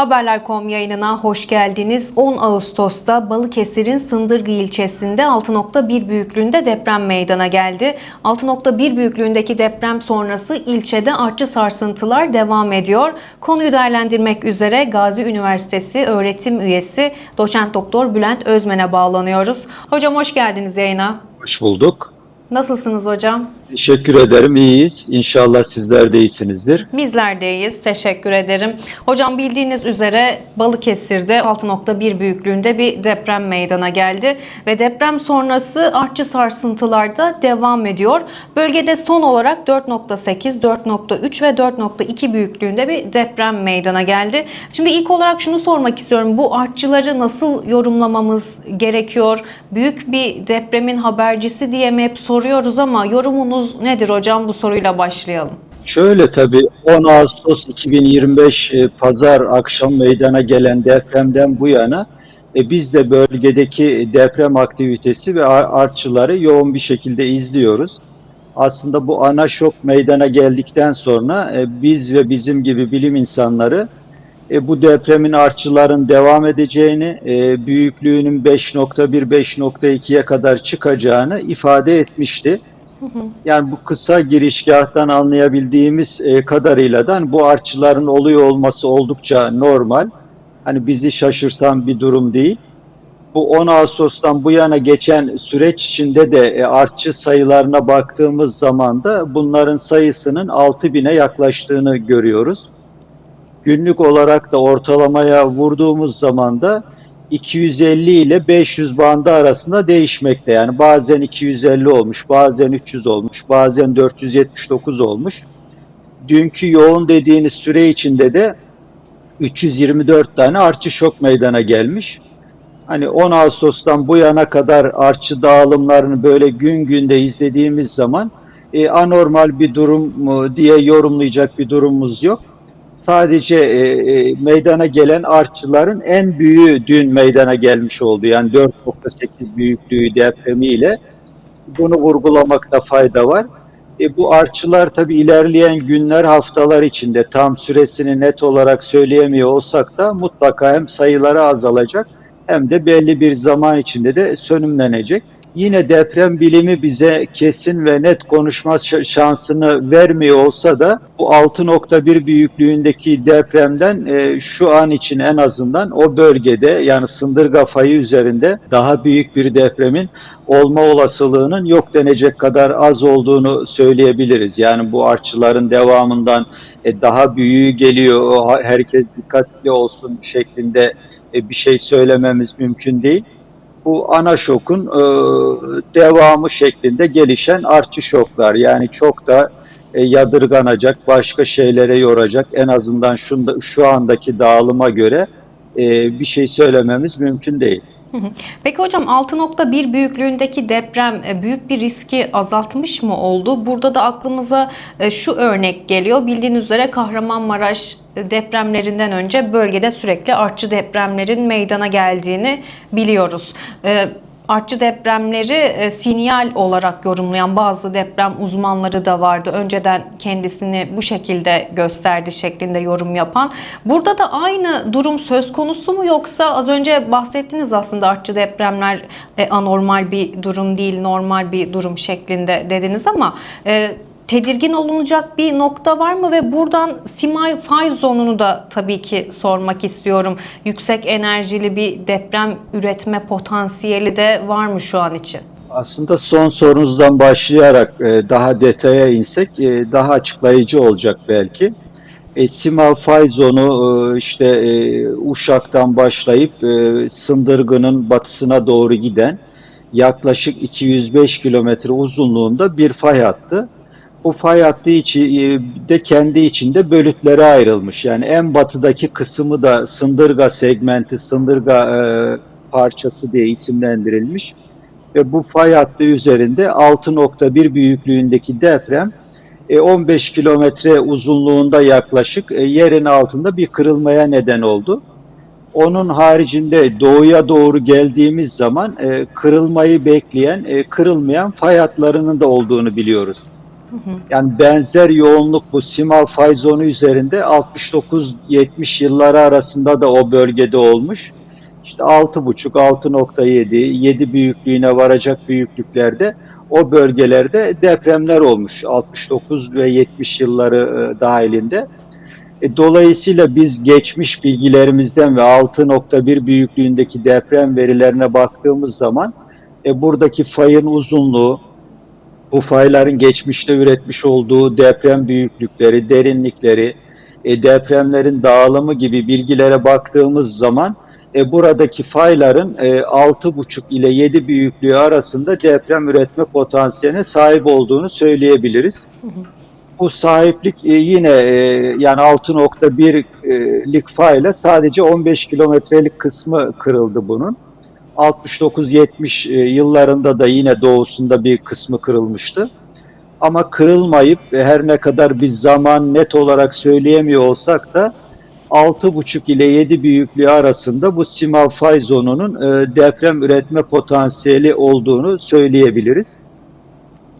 Haberler.com yayınına hoş geldiniz. 10 Ağustos'ta Balıkesir'in Sındırgı ilçesinde 6.1 büyüklüğünde deprem meydana geldi. 6.1 büyüklüğündeki deprem sonrası ilçede artçı sarsıntılar devam ediyor. Konuyu değerlendirmek üzere Gazi Üniversitesi öğretim üyesi doçent doktor Bülent Özmen'e bağlanıyoruz. Hocam hoş geldiniz yayına. Hoş bulduk. Nasılsınız hocam? Teşekkür ederim. İyiyiz. İnşallah sizler de iyisinizdir. Bizler de iyiyiz. Teşekkür ederim. Hocam bildiğiniz üzere Balıkesir'de 6.1 büyüklüğünde bir deprem meydana geldi ve deprem sonrası artçı sarsıntılar da devam ediyor. Bölgede son olarak 4.8, 4.3 ve 4.2 büyüklüğünde bir deprem meydana geldi. Şimdi ilk olarak şunu sormak istiyorum. Bu artçıları nasıl yorumlamamız gerekiyor? Büyük bir depremin habercisi diye mi hep soruyoruz ama yorumunuz nedir hocam? Bu soruyla başlayalım. Şöyle tabii 10 Ağustos 2025 e, pazar akşam meydana gelen depremden bu yana e, biz de bölgedeki deprem aktivitesi ve ar- artçıları yoğun bir şekilde izliyoruz. Aslında bu ana şok meydana geldikten sonra e, biz ve bizim gibi bilim insanları e, bu depremin artçıların devam edeceğini, e, büyüklüğünün 5.1-5.2'ye kadar çıkacağını ifade etmişti. Yani bu kısa girişgahtan anlayabildiğimiz e, kadarıyla da bu artçıların oluyor olması oldukça normal. Hani bizi şaşırtan bir durum değil. Bu 10 Ağustos'tan bu yana geçen süreç içinde de e, artçı sayılarına baktığımız zaman da bunların sayısının 6000'e yaklaştığını görüyoruz. Günlük olarak da ortalamaya vurduğumuz zaman da 250 ile 500 bandı arasında değişmekte. Yani bazen 250 olmuş, bazen 300 olmuş, bazen 479 olmuş. Dünkü yoğun dediğiniz süre içinde de 324 tane artçı şok meydana gelmiş. Hani 10 Ağustos'tan bu yana kadar artçı dağılımlarını böyle gün günde izlediğimiz zaman e, anormal bir durum diye yorumlayacak bir durumumuz yok. Sadece e, e, meydana gelen artçıların en büyüğü dün meydana gelmiş oldu. Yani 4.8 büyüklüğü depremiyle bunu vurgulamakta fayda var. E, bu artçılar tabi ilerleyen günler, haftalar içinde tam süresini net olarak söyleyemiyor olsak da mutlaka hem sayıları azalacak hem de belli bir zaman içinde de sönümlenecek. Yine deprem bilimi bize kesin ve net konuşma şansını vermiyor olsa da bu 6.1 büyüklüğündeki depremden e, şu an için en azından o bölgede yani Sındırga fayı üzerinde daha büyük bir depremin olma olasılığının yok denecek kadar az olduğunu söyleyebiliriz. Yani bu artçıların devamından e, daha büyüğü geliyor, herkes dikkatli olsun şeklinde e, bir şey söylememiz mümkün değil bu ana şokun e, devamı şeklinde gelişen artçı şoklar. Yani çok da e, yadırganacak, başka şeylere yoracak en azından şunda, şu andaki dağılıma göre e, bir şey söylememiz mümkün değil. Peki hocam 6.1 büyüklüğündeki deprem e, büyük bir riski azaltmış mı oldu? Burada da aklımıza e, şu örnek geliyor. Bildiğiniz üzere Kahramanmaraş e, depremlerinden önce bölgede sürekli artçı depremlerin meydana geldiğini biliyoruz. Artçı depremleri e, sinyal olarak yorumlayan bazı deprem uzmanları da vardı. Önceden kendisini bu şekilde gösterdi şeklinde yorum yapan. Burada da aynı durum söz konusu mu yoksa az önce bahsettiniz aslında artçı depremler e, anormal bir durum değil, normal bir durum şeklinde dediniz ama e, tedirgin olunacak bir nokta var mı ve buradan Simay fay zonunu da tabii ki sormak istiyorum. Yüksek enerjili bir deprem üretme potansiyeli de var mı şu an için? Aslında son sorunuzdan başlayarak e, daha detaya insek e, daha açıklayıcı olacak belki. E, Simav fay zonu e, işte Uşak'tan başlayıp Sındırgı'nın batısına doğru giden yaklaşık 205 kilometre uzunluğunda bir fay hattı. Bu fay hattı içi e, de kendi içinde bölütlere ayrılmış. Yani en batıdaki kısmı da Sındırga segmenti, Sındırga e, parçası diye isimlendirilmiş ve bu fay hattı üzerinde 6.1 büyüklüğündeki deprem e, 15 kilometre uzunluğunda yaklaşık e, yerin altında bir kırılmaya neden oldu. Onun haricinde doğuya doğru geldiğimiz zaman e, kırılmayı bekleyen, e, kırılmayan fay hatlarının da olduğunu biliyoruz. Yani benzer yoğunluk bu Simav fay zonu üzerinde 69-70 yılları arasında da o bölgede olmuş. İşte 6,5, 6.7, 7 büyüklüğüne varacak büyüklüklerde o bölgelerde depremler olmuş 69 ve 70 yılları e, dahilinde. E, dolayısıyla biz geçmiş bilgilerimizden ve 6.1 büyüklüğündeki deprem verilerine baktığımız zaman e, buradaki fayın uzunluğu, bu fayların geçmişte üretmiş olduğu deprem büyüklükleri, derinlikleri, e, depremlerin dağılımı gibi bilgilere baktığımız zaman e, buradaki fayların e, 6,5 ile 7 büyüklüğü arasında deprem üretme potansiyeline sahip olduğunu söyleyebiliriz. Bu sahiplik e, yine e, yani 6.1'lik fayla sadece 15 kilometrelik kısmı kırıldı bunun. 69-70 e, yıllarında da yine doğusunda bir kısmı kırılmıştı. Ama kırılmayıp e, her ne kadar biz zaman net olarak söyleyemiyor olsak da 6,5 ile 7 büyüklüğü arasında bu Simav fay zonunun e, deprem üretme potansiyeli olduğunu söyleyebiliriz.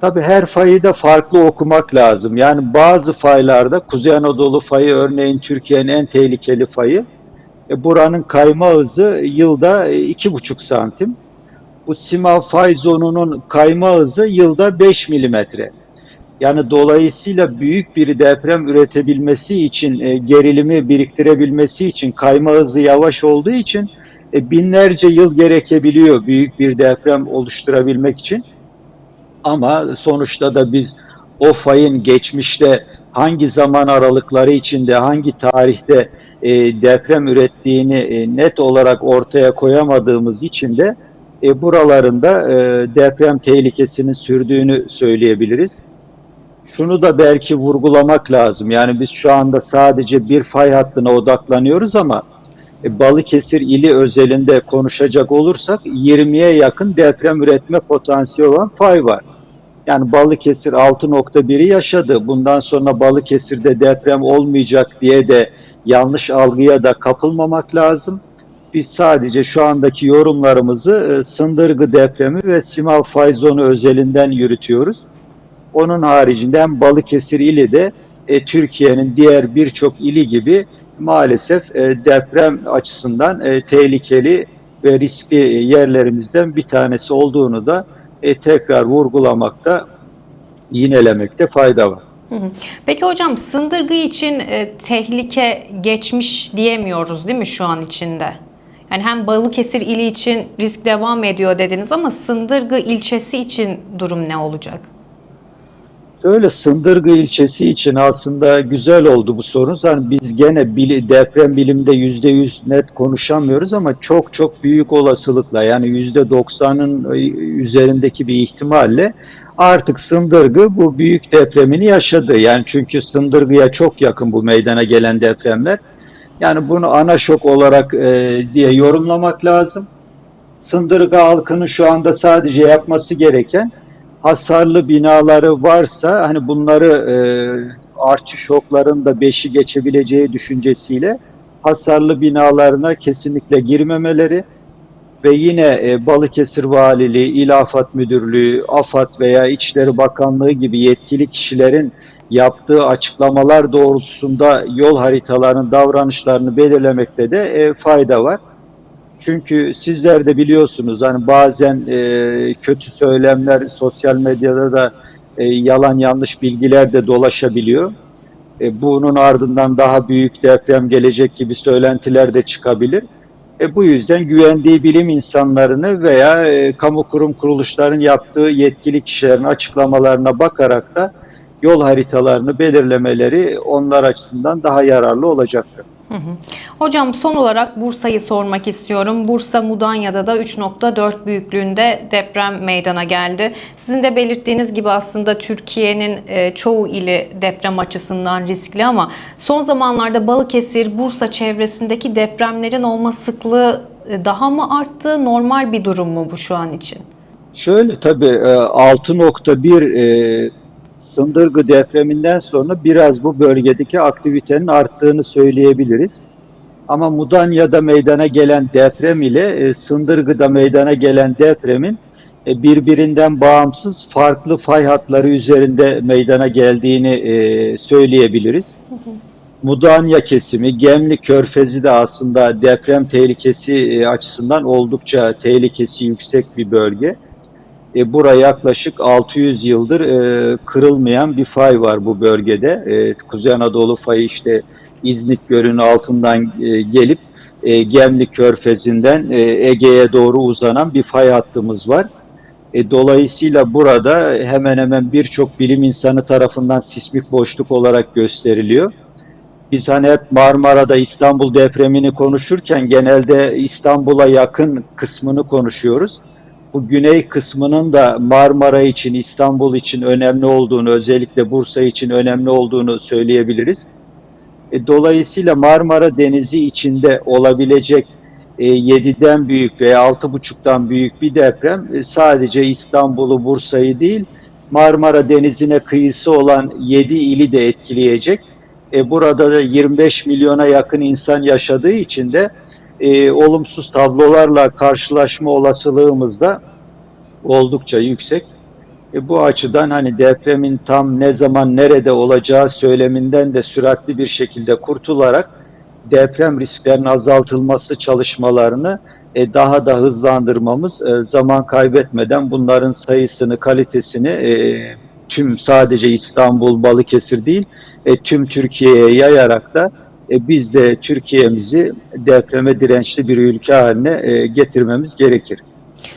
Tabii her fayı da farklı okumak lazım. Yani bazı faylarda Kuzey Anadolu fayı örneğin Türkiye'nin en tehlikeli fayı. E, buranın kayma hızı yılda e, iki buçuk santim. Bu Simav fay zonunun kayma hızı yılda 5 milimetre. Yani dolayısıyla büyük bir deprem üretebilmesi için, e, gerilimi biriktirebilmesi için, kayma hızı yavaş olduğu için e, binlerce yıl gerekebiliyor büyük bir deprem oluşturabilmek için. Ama sonuçta da biz o fayın geçmişte hangi zaman aralıkları içinde, hangi tarihte e, deprem ürettiğini e, net olarak ortaya koyamadığımız için de e, buralarında e, deprem tehlikesinin sürdüğünü söyleyebiliriz. Şunu da belki vurgulamak lazım. Yani biz şu anda sadece bir fay hattına odaklanıyoruz ama e, Balıkesir ili özelinde konuşacak olursak 20'ye yakın deprem üretme potansiyeli olan fay var. Yani Balıkesir 6.1'i yaşadı. Bundan sonra Balıkesir'de deprem olmayacak diye de yanlış algıya da kapılmamak lazım. Biz sadece şu andaki yorumlarımızı e, Sındırgı depremi ve Simav fay zonu özelinden yürütüyoruz. Onun haricinde hem Balıkesir ili de e, Türkiye'nin diğer birçok ili gibi maalesef e, deprem açısından e, tehlikeli ve riskli yerlerimizden bir tanesi olduğunu da e, tekrar vurgulamakta, yinelemekte fayda var. Peki hocam sındırgı için e, tehlike geçmiş diyemiyoruz değil mi şu an içinde? Yani hem Balıkesir ili için risk devam ediyor dediniz ama Sındırgı ilçesi için durum ne olacak? Öyle Sındırgı ilçesi için aslında güzel oldu bu sorunuz. Hani biz gene bili, deprem bilimde yüzde yüz net konuşamıyoruz ama çok çok büyük olasılıkla yani yüzde doksanın üzerindeki bir ihtimalle artık Sındırgı bu büyük depremini yaşadı. Yani çünkü Sındırgı'ya çok yakın bu meydana gelen depremler. Yani bunu ana şok olarak e, diye yorumlamak lazım. Sındırgı halkının şu anda sadece yapması gereken hasarlı binaları varsa hani bunları e, artçı şokların da beşi geçebileceği düşüncesiyle hasarlı binalarına kesinlikle girmemeleri ve yine e, Balıkesir Valiliği, İl Afat Müdürlüğü, AFAD veya İçişleri Bakanlığı gibi yetkili kişilerin yaptığı açıklamalar doğrultusunda yol haritalarının davranışlarını belirlemekte de e, fayda var. Çünkü sizler de biliyorsunuz hani bazen e, kötü söylemler sosyal medyada da e, yalan yanlış bilgiler de dolaşabiliyor. E, bunun ardından daha büyük deprem gelecek gibi söylentiler de çıkabilir. E, bu yüzden güvendiği bilim insanlarını veya e, kamu kurum kuruluşların yaptığı yetkili kişilerin açıklamalarına bakarak da yol haritalarını belirlemeleri onlar açısından daha yararlı olacaktır. Hocam son olarak Bursa'yı sormak istiyorum. Bursa Mudanya'da da 3.4 büyüklüğünde deprem meydana geldi. Sizin de belirttiğiniz gibi aslında Türkiye'nin e, çoğu ili deprem açısından riskli ama son zamanlarda Balıkesir, Bursa çevresindeki depremlerin olma sıklığı e, daha mı arttı? Normal bir durum mu bu şu an için? Şöyle tabii e, 6.1 e, Sındırgı depreminden sonra biraz bu bölgedeki aktivitenin arttığını söyleyebiliriz. Ama Mudanya'da meydana gelen deprem ile e, Sındırgı'da meydana gelen depremin e, birbirinden bağımsız farklı fay hatları üzerinde meydana geldiğini e, söyleyebiliriz. Mudanya kesimi, Gemli Körfezi de aslında deprem tehlikesi e, açısından oldukça tehlikesi yüksek bir bölge. E, buraya yaklaşık 600 yıldır e, kırılmayan bir fay var bu bölgede. E, Kuzey Anadolu fayı işte İznik Gölü'nün altından e, gelip e, Gemli Körfezi'nden e, Ege'ye doğru uzanan bir fay hattımız var. E, dolayısıyla burada hemen hemen birçok bilim insanı tarafından sismik boşluk olarak gösteriliyor. Biz hani hep Marmara'da İstanbul depremini konuşurken genelde İstanbul'a yakın kısmını konuşuyoruz. Bu güney kısmının da Marmara için, İstanbul için önemli olduğunu, özellikle Bursa için önemli olduğunu söyleyebiliriz. E, dolayısıyla Marmara Denizi içinde olabilecek e, 7'den büyük veya 6,5'tan büyük bir deprem e, sadece İstanbul'u, Bursa'yı değil, Marmara Denizi'ne kıyısı olan 7 ili de etkileyecek. E, burada da 25 milyona yakın insan yaşadığı için de e, olumsuz tablolarla karşılaşma olasılığımız da oldukça yüksek. E, bu açıdan hani depremin tam ne zaman nerede olacağı söyleminden de süratli bir şekilde kurtularak deprem risklerinin azaltılması çalışmalarını e, daha da hızlandırmamız, e, zaman kaybetmeden bunların sayısını, kalitesini e, tüm sadece İstanbul, Balıkesir değil, e, tüm Türkiye'ye yayarak da biz de Türkiye'mizi depreme dirençli bir ülke haline e, getirmemiz gerekir.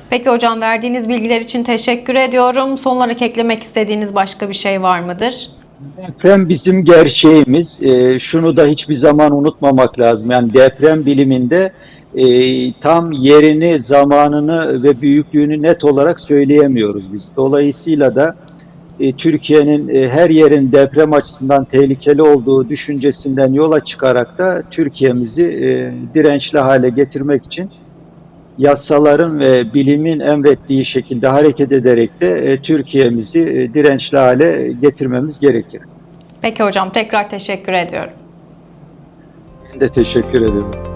Peki hocam verdiğiniz bilgiler için teşekkür ediyorum. Son olarak eklemek istediğiniz başka bir şey var mıdır? Deprem bizim gerçeğimiz. E, şunu da hiçbir zaman unutmamak lazım. Yani deprem biliminde e, tam yerini, zamanını ve büyüklüğünü net olarak söyleyemiyoruz biz. Dolayısıyla da e, Türkiye'nin e, her yerin deprem açısından tehlikeli olduğu düşüncesinden yola çıkarak da Türkiye'mizi e, dirençli hale getirmek için yasaların ve bilimin emrettiği şekilde hareket ederek de e, Türkiye'mizi e, dirençli hale getirmemiz gerekir. Peki hocam tekrar teşekkür ediyorum. Ben de teşekkür ederim.